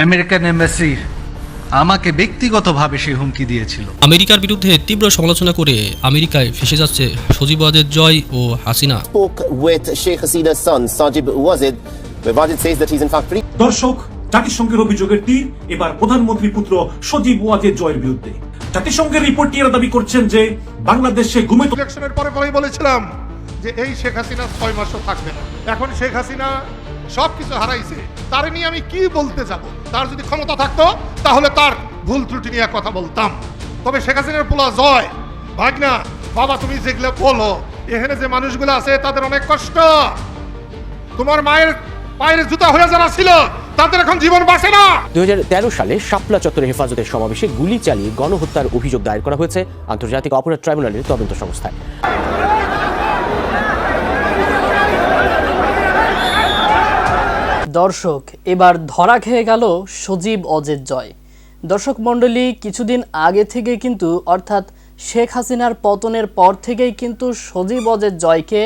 American embassy আমাকে ব্যক্তিগতভাবে সেই হুমকি দিয়েছিল। আমেরিকার বিরুদ্ধে তীব্র সমালোচনা করে আমেরিকায় ফেসে যাচ্ছে সজীব ওয়াজেদ জয় ও Hasina. With Sheikh Hasina's son, Sajib Wazid, where Wazid says that he's in fact free. দর্শক জাতিসংঘের অভিযোগের তীর এবার প্রধানমন্ত্রী পুত্র সজীব ওয়াজেদ জয়ের বিরুদ্ধে। জাতিসংঘের রিপোর্টিয়ারা দাবি করছেন যে বাংলাদেশে ঘুমে ইলেকশনের পরে পরেই বলেছিলাম যে এই শেখ হাসিনা ছয় মাসও থাকবে না। এখন শেখ হাসিনা সব কিছু হারাইছে। তার নিয়ে আমি কি বলতে যাব? তার যদি ক্ষমতা থাকতো, তাহলে তার ভুল ত্রুটি নিয়ে কথা বলতাম। তবে শেখ হাসিনার পোলা জয়। ভাগনা, বাবা তুমি যেগুলো বলো, এখানে যে মানুষগুলো আছে, তাদের অনেক কষ্ট। তোমার মায়ের পায়ের জুতা হয়ে যারা ছিল, তাদের এখন জীবন বাঁচে না। দুই হাজার তেরো সালে শাপলা চত্বরে হেফাজতের সমাবেশে গুলি চালিয়ে গণহত্যার অভিযোগ দায়ের করা হয়েছে আন্তর্জাতিক অপরাধ ট্রাইব্যুনালের তদন্ত সংস্থায়। দর্শক, এবার ধরা খেয়ে গেল সজীব অজের জয়। দর্শক মণ্ডলী, কিছুদিন আগে থেকে কিন্তু, অর্থাৎ শেখ হাসিনার পতনের পর থেকেই কিন্তু সজীব অজের জয়কে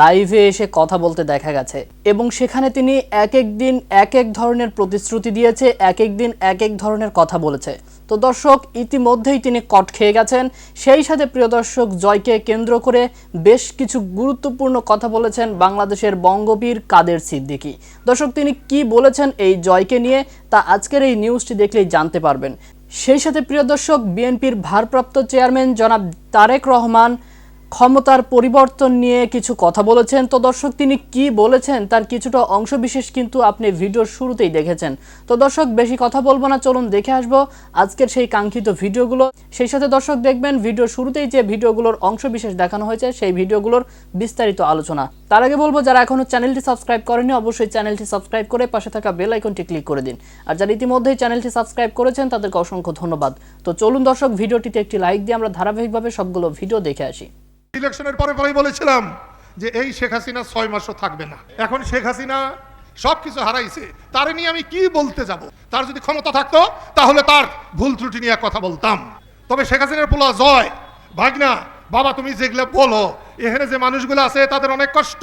লাইভে এসে কথা বলতে দেখা গেছে। এবং সেখানে তিনি এক এক দিন এক এক ধরনের প্রতিশ্রুতি দিয়েছে, এক এক দিন এক এক ধরনের কথা বলেছে। তো দর্শক, ইতিমধ্যেই তিনি কট খেয়ে গেছেন। সেই সাথে প্রিয় দর্শক, জয়কে কেন্দ্র করে বেশ কিছু গুরুত্বপূর্ণ কথা বলেছেন বাংলাদেশের বঙ্গবীর কাদের সিদ্দিকী। দর্শক, তিনি কি বলেছেন এই জয়কে নিয়ে তা আজকের এই নিউজটি দেখলেই জানতে পারবেন। সেই সাথে প্রিয় দর্শক বিএনপির ভারপ্রাপ্ত চেয়ারম্যান জনাব তারেক রহমান ক্ষমতার পরিবর্তন নিয়ে কিছু কথা বলেছেন। তো দর্শক, তিনি কি বলেছেন তার কিছুটা অংশ বিশেষ কিন্তু আপনি ভিডিওর শুরুতেই দেখেছেন। তো দর্শক, বেশি কথা বলব না, চলুন দেখে আসব আজকের সেই কাঙ্ক্ষিত ভিডিওগুলো। সেই সাথে দর্শক দেখবেন, ভিডিওর শুরুতেই যে ভিডিওগুলোর অংশ বিশেষ দেখানো হয়েছে, সেই ভিডিওগুলোর বিস্তারিত আলোচনা। তার আগে বলব, যারা এখনও চ্যানেলটি সাবস্ক্রাইব করেনি অবশ্যই চ্যানেলটি সাবস্ক্রাইব করে পাশে থাকা বেল আইকনটি ক্লিক করে দিন। আর যারা ইতিমধ্যেই চ্যানেলটি সাবস্ক্রাইব করেছেন, তাদেরকে অসংখ্য ধন্যবাদ। তো চলুন দর্শক, ভিডিওটিতে একটি লাইক দিয়ে আমরা ধারাবাহিকভাবে সবগুলো ভিডিও দেখে আসি। ইলেকশনের পরে পরেই বলেছিলাম যে এই শেখ হাসিনা ছয় মাসও থাকবে না। এখন শেখ হাসিনা সব কিছু হারাইছে, তার নিয়ে আমি কি বলতে যাব? তার যদি ক্ষমতা থাকতো, তাহলে তার ভুল ত্রুটি নিয়ে কথা বলতাম। তবে শেখ হাসিনার পোলা জয়, ভাগনা, বাবা তুমি যেগুলো বলো, এখানে যে মানুষগুলো আছে, তাদের অনেক কষ্ট।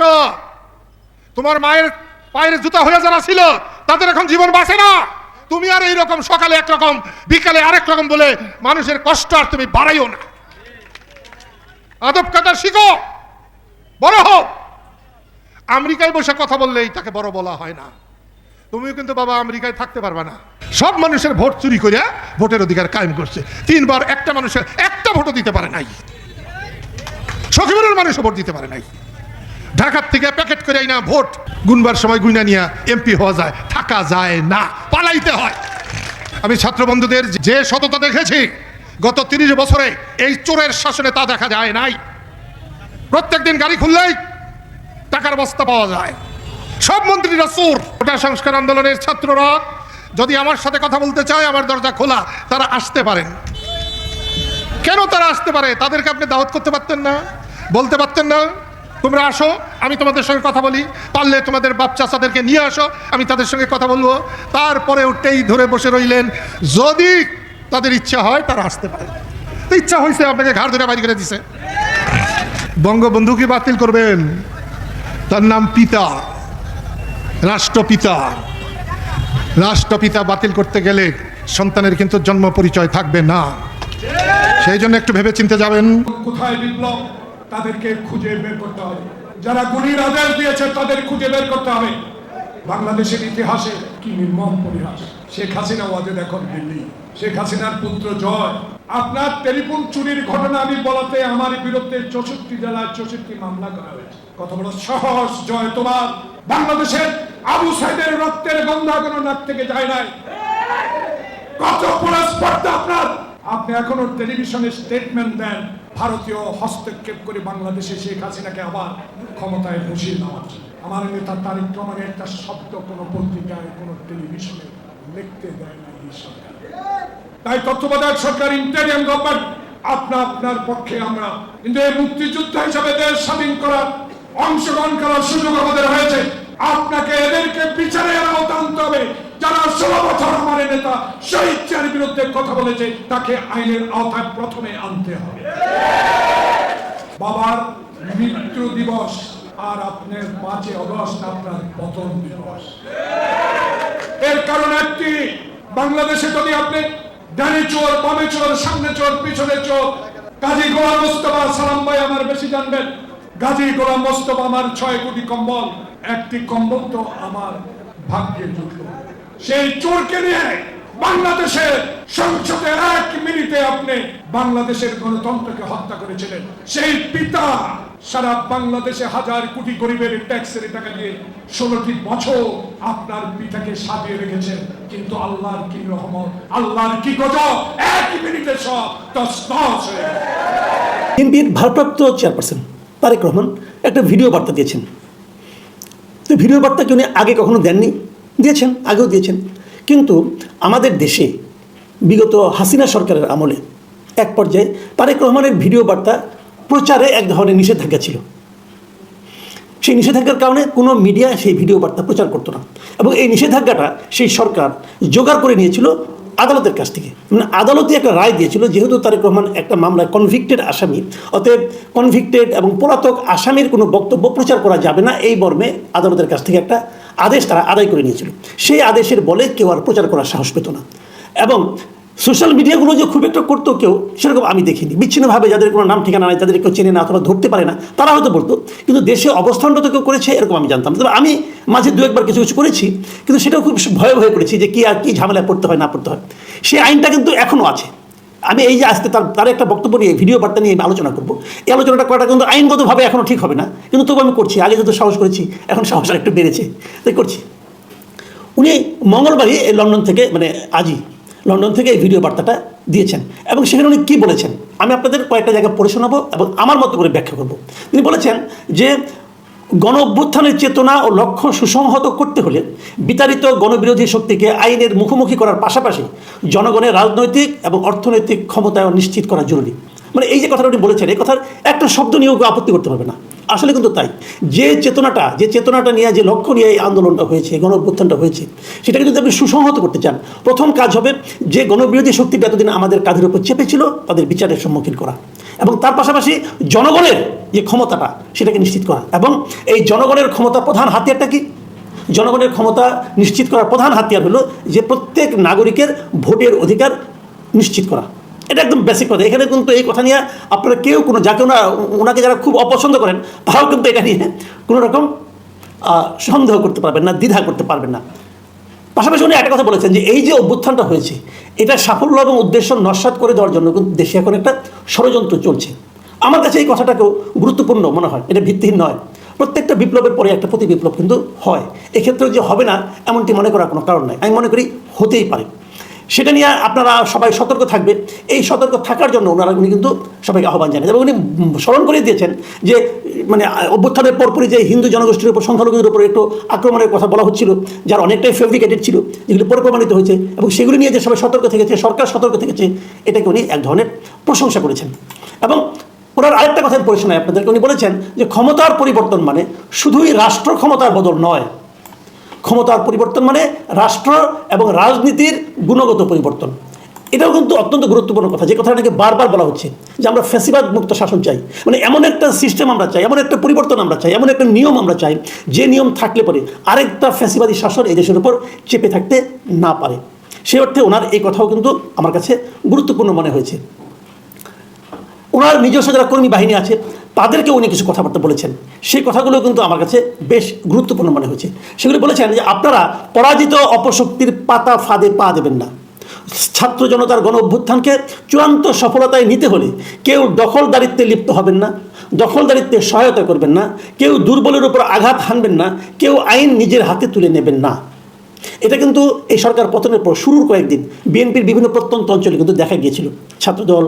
তোমার মায়ের পায়ের জুতা হয়ে যারা ছিল, তাদের এখন জীবন বাঁচে না। তুমি আর এইরকম সকালে একরকম, বিকালে আরেক রকম বলে মানুষের কষ্ট আর তুমি বাড়াইও না। আদব কাতার শিখো। বড় হোক আমেরিকায় বসে কথা বললেই তাকে বড় বলা হয় না। তুমিও কিন্তু বাবা আমেরিকায় থাকতে পারবে না। সব মানুষের ভোট চুরি করে ভোটের অধিকার কায়েম করছে। তিনবার একটা মানুষের একটা ভোটও দিতে পারে নাই। সখীবরের মানুষও ভোট দিতে পারে নাই। ঢাকার থেকে প্যাকেট করে না ভোট গুনবার সময় গুইনা নিয়ে এমপি হওয়া যায়, থাকা যায় না, পালাইতে হয়। আমি ছাত্র বন্ধুদের যে সততা দেখেছি গত তিরিশ বছরে এই চোরের শাসনে তা দেখা যায় নাই। প্রত্যেক দিন গাড়ি খুললেই টাকার বস্তা পাওয়া যায়। সব মন্ত্রীরা চোর। ওটা সংস্কার আন্দোলনের ছাত্ররা যদি আমার সাথে কথা বলতে চায়, আমার দরজা খোলা, তারা আসতে পারেন। কেন তারা আসতে পারে? তাদেরকে আপনি দাওয়াত করতে পারতেন না? বলতে পারতেন না? তোমরা আসো, আমি তোমাদের সঙ্গে কথা বলি। পারলে তোমাদের বাপ চাচাদেরকে নিয়ে আসো, আমি তাদের সঙ্গে কথা বলব। তারপরে উঠেই ধরে বসে রইলেন। যদি তাদের ইচ্ছা হয় তারা আসতে পারে। তো ইচ্ছা হয়েছে আপনাকে ঘাড় ধরে বাড়ি করে দিছে। বঙ্গবন্ধুকে বাতিল করবেন? তার নাম পিতা। রাষ্ট্রপিতা। রাষ্ট্রপিতা বাতিল করতে গেলে সন্তানের কিন্তু জন্ম পরিচয় থাকবে না। সেই জন্য একটু ভেবে চিনতে যাবেন। কোথায় বিপ্লব? তাদেরকে খুঁজে বের করতে হবে। যারা গুলির আদেশ দিয়েছে, তাদের খুঁজে বের করতে হবে। বাংলাদেশের ইতিহাসে কি নির্মম পরিহাস? শেখ হাসিনা ওয়াজেদ এখন দিল্লি। শেখ হাসিনার পুত্র জয়। আপনার টেলিফোন চুরির ঘটনা আমি বলাতে আমার বিরুদ্ধে চৌষট্টি জেলায় চৌষট্টি মামলা করা হয়েছে। কত বড় সহজ জয় তোমার। বাংলাদেশের আবু সাইদের রক্তের গন্ধ এখনও নাক থেকে যায় নাই। কত বড় আপনার। আপনি এখনও টেলিভিশনে স্টেটমেন্ট দেন, ভারতীয় হস্তক্ষেপ করে বাংলাদেশে শেখ হাসিনাকে আবার ক্ষমতায় বসিয়ে দেওয়ার জন্য। আমার নেতা তারিক রহমানের একটা শব্দ কোনো পত্রিকায়, কোনো টেলিভিশনে লিখতে দেয় না এই সরকার। তাই তত্ত্বাবধায়ক সরকার, ইন্টারিয়াম গভর্নমেন্ট, আপনা আপনার পক্ষে আমরা কিন্তু এই মুক্তিযুদ্ধ হিসাবে দেশ স্বাধীন করার, অংশগ্রহণ করার সুযোগ আমাদের হয়েছে। আপনাকে এদেরকে বিচারে আনতে হবে। যারা ষোলো বছর আমার নেতা শহীদ বিরুদ্ধে কথা বলেছে, তাকে আইনের আওতায় প্রথমে আনতে হবে। বাবার মৃত্যু দিবস আর আপনার পাঁচই অগস্ট আপনার পতন দিবস। এর কারণ একটি, বাংলাদেশে যদি আপনি ডানে চোর, বামে চোর, সামনে চোর, পিছনে চোর, গাজী গোলাম মোস্তফা, সালাম ভাই আমার বেশি জানবেন। গাজী গোলাম মোস্তফা আমার ছয় কোটি কম্বল, একটি কম্বল তো আমার ভাগ্যে জুটল। সেই চোরকে নিয়ে বাংলাদেশে সংসদে এক মিনিটে আপনি বাংলাদেশের গণতন্ত্রকে হত্যা করেছিলেন। সেই পিতা সারা বাংলাদেশে হাজার কোটি গরিবের ট্যাক্সের টাকা দিয়ে ষোলোটি বছর আপনার পিতাকে সাজিয়ে রেখেছেন। কিন্তু আল্লাহর কি রহমত, আল্লাহর কি গজব, এক মিনিটে সব তসনস। বিএনপির ভারপ্রাপ্ত চেয়ারপারসন তারেক রহমান একটা ভিডিও বার্তা দিয়েছেন। তো ভিডিও বার্তা কি উনি আগে কখনো দেননি? দিয়েছেন, আগেও দিয়েছেন। কিন্তু আমাদের দেশে বিগত হাসিনা সরকারের আমলে এক পর্যায়ে তারেক রহমানের ভিডিও বার্তা প্রচারে এক ধরনের নিষেধাজ্ঞা ছিল। সেই নিষেধাজ্ঞার কারণে কোনো মিডিয়া সেই ভিডিও বার্তা প্রচার করতো না এবং এই নিষেধাজ্ঞাটা সেই সরকার জোগাড় করে নিয়েছিল আদালতের কাছ থেকে। মানে আদালতে একটা রায় দিয়েছিল, যেহেতু তারেক রহমান একটা মামলায় কনভিক্টেড আসামি, অতএব কনভিক্টেড এবং পলাতক আসামির কোনো বক্তব্য প্রচার করা যাবে না, এই মর্মে আদালতের কাছ থেকে একটা আদেশ তারা আদায় করে নিয়েছিল। সেই আদেশের বলে কেউ আর প্রচার করার সাহস পেত না। এবং সোশ্যাল মিডিয়াগুলো যে খুব একটা করতো কেউ, সেরকম আমি দেখিনি। বিচ্ছিন্নভাবে যাদের কোনো নাম, ঠিকানা নাই তাদের কেউ চেনে না অথবা ধরতে পারে না, তারা হয়তো বলতো। কিন্তু দেশে অবস্থানরত কেউ করেছে, এরকম আমি জানতাম তবে আমি মাঝে দু একবার কিছু কিছু করেছি, কিন্তু সেটাও খুব ভয়ে ভয়ে করেছি যে কী আর কী ঝামেলায় পড়তে হয়, না পড়তে হয়। সেই আইনটা কিন্তু এখনও আছে। আমি এই যে আজকে তার তার একটা বক্তব্য নিয়ে, ভিডিও বার্তা নিয়ে আলোচনা করব। এই আলোচনাটা করাটা কিন্তু আইনগতভাবে এখনও ঠিক হবে না। কিন্তু তবু আমি করছি। আগে যত সাহস করেছি, এখন সাহস একটু বেড়েছে। তাই করছি। উনি মঙ্গলবারই লন্ডন থেকে মানে আজই লন্ডন থেকে এই ভিডিও বার্তাটা দিয়েছেন। এবং সেখানে উনি কী বলেছেন, আমি আপনাদের কয়েকটা জায়গা পড়ে শোনাবো এবং আমার মতো করে ব্যাখ্যা করব। তিনি বলেছেন যে গণ অভ্যুত্থানের চেতনা ও লক্ষ্য সুসংহত করতে হলে বিতাড়িত গণবিরোধী শক্তিকে আইনের মুখোমুখি করার পাশাপাশি জনগণের রাজনৈতিক এবং অর্থনৈতিক ক্ষমতায়ন নিশ্চিত করা জরুরি। মানে এই যে কথাটা উনি বলেছেন, এই কথার একটা শব্দ নিয়েও আপত্তি করতে পারবে না। আসলে কিন্তু তাই। যে চেতনাটা যে চেতনাটা নিয়ে যে লক্ষ্য নিয়ে এই আন্দোলনটা হয়েছে গণ অভ্যুত্থানটা হয়েছে, সেটাকে যদি আপনি সুসংহত করতে চান, প্রথম কাজ হবে যে গণবিরোধী শক্তিটা এতদিন আমাদের কাঁধের উপর চেপেছিল, তাদের বিচারের সম্মুখীন করা এবং তার পাশাপাশি জনগণের যে ক্ষমতাটা, সেটাকে নিশ্চিত করা এবং এই জনগণের ক্ষমতা প্রধান হাতিয়ারটা কি? জনগণের ক্ষমতা নিশ্চিত করার প্রধান হাতিয়ার হলো যে প্রত্যেক নাগরিকের ভোটের অধিকার নিশ্চিত করা। এটা একদম বেসিক কথা। এখানে কিন্তু এই কথা নিয়ে আপনারা কেউ কোনো যাকে ওনা ওনাকে যারা খুব অপছন্দ করেন, তারাও কিন্তু এটা নিয়ে কোনো রকম সন্দেহ করতে পারবেন না, দ্বিধা করতে পারবেন না। পাশাপাশি উনি একটা কথা বলেছেন যে, এই যে অভ্যুত্থানটা হয়েছে, এটা সাফল্য এবং উদ্দেশ্য নস্বাত করে দেওয়ার জন্য কিন্তু দেশে এখন একটা ষড়যন্ত্র চলছে। আমার কাছে এই কথাটাকেও গুরুত্বপূর্ণ মনে হয়, এটা ভিত্তিহীন নয়। প্রত্যেকটা বিপ্লবের পরে একটা প্রতি বিপ্লব কিন্তু হয়। এক্ষেত্রে যে হবে না, এমনটি মনে করার কোনো কারণ নাই। আমি মনে করি হতেই পারে। সেটা নিয়ে আপনারা সবাই সতর্ক থাকবে এই সতর্ক থাকার জন্য ওনারা উনি কিন্তু সবাইকে আহ্বান জানিয়েছেন এবং উনি স্মরণ করে দিয়েছেন যে মানে অভ্যুত্থানের পরপরই যে হিন্দু জনগোষ্ঠীর উপর সংখ্যালঘুদের উপর একটু আক্রমণের কথা বলা হচ্ছিল, যার অনেকটাই ফেব্রিকেটেড ছিল, যেগুলো পরে প্রমাণিত হয়েছে এবং সেগুলি নিয়ে যে সবাই সতর্ক থেকেছে, সরকার সতর্ক থেকেছে, এটাকে উনি এক ধরনের প্রশংসা করেছেন। এবং ওনার আরেকটা কথা পড়ে আপনাদেরকে। উনি বলেছেন যে, ক্ষমতার পরিবর্তন মানে শুধুই রাষ্ট্র ক্ষমতার বদল নয় ক্ষমতার পরিবর্তন মানে রাষ্ট্র এবং রাজনীতির গুণগত পরিবর্তন। এটাও কিন্তু অত্যন্ত গুরুত্বপূর্ণ কথা, যে কথাটা নাকি বারবার বলা হচ্ছে, যে আমরা ফ্যাসিবাদ মুক্ত শাসন চাই। মানে এমন একটা সিস্টেম আমরা চাই, এমন একটা পরিবর্তন আমরা চাই, এমন একটা নিয়ম আমরা চাই, যে নিয়ম থাকলে পরে আরেকটা ফ্যাসিবাদী শাসন এই দেশের উপর চেপে থাকতে না পারে। সে অর্থে ওনার এই কথাও কিন্তু আমার কাছে গুরুত্বপূর্ণ মনে হয়েছে। ওনার নিজস্ব যারা কর্মী বাহিনী আছে তাদেরকে উনি কিছু কথাবার্তা বলেছেন। সেই কথাগুলো কিন্তু আমার কাছে বেশ গুরুত্বপূর্ণ মনে হয়েছে। সেগুলি বলেছেন যে, আপনারা পরাজিত অপশক্তির পাতা ফাঁদে পা দেবেন না। ছাত্র জনতার গণ অভ্যুত্থানকে চূড়ান্ত সফলতায় নিতে হলে কেউ দখলদারিত্বে লিপ্ত হবেন না, দখলদারিত্বে সহায়তা করবেন না, কেউ দুর্বলের উপর আঘাত হানবেন না, কেউ আইন নিজের হাতে তুলে নেবেন না। এটা কিন্তু এই সরকার পতনের পর শুরুর কয়েকদিন বিএনপির বিভিন্ন প্রত্যন্ত অঞ্চলে কিন্তু দেখা গিয়েছিল। ছাত্রদল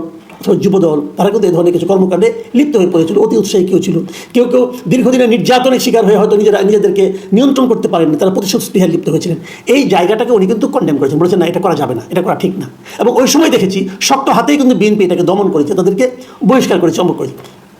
যুবদল, তারা কিন্তু এই ধরনের কিছু কর্মকাণ্ডে লিপ্ত হয়ে পড়েছিল, অতি উৎসাহী কেউ ছিল। কেউ কেউ দীর্ঘদিনের নির্যাতনের শিকার হয়ে হয়তো নিজেরা নিজেদেরকে নিয়ন্ত্রণ করতে পারেননি, তারা প্রতিশোধ স্পৃহায় লিপ্ত হয়েছিলেন। এই জায়গাটাকে উনি কিন্তু কন্ডেম করেছেন, বলেছেন, না, এটা করা যাবে না, এটা করা ঠিক না। এবং ওই সময় দেখেছি, শক্ত হাতেই কিন্তু বিএনপি এটাকে দমন করেছে, তাদেরকে বহিষ্কার করেছে অমক করেছে।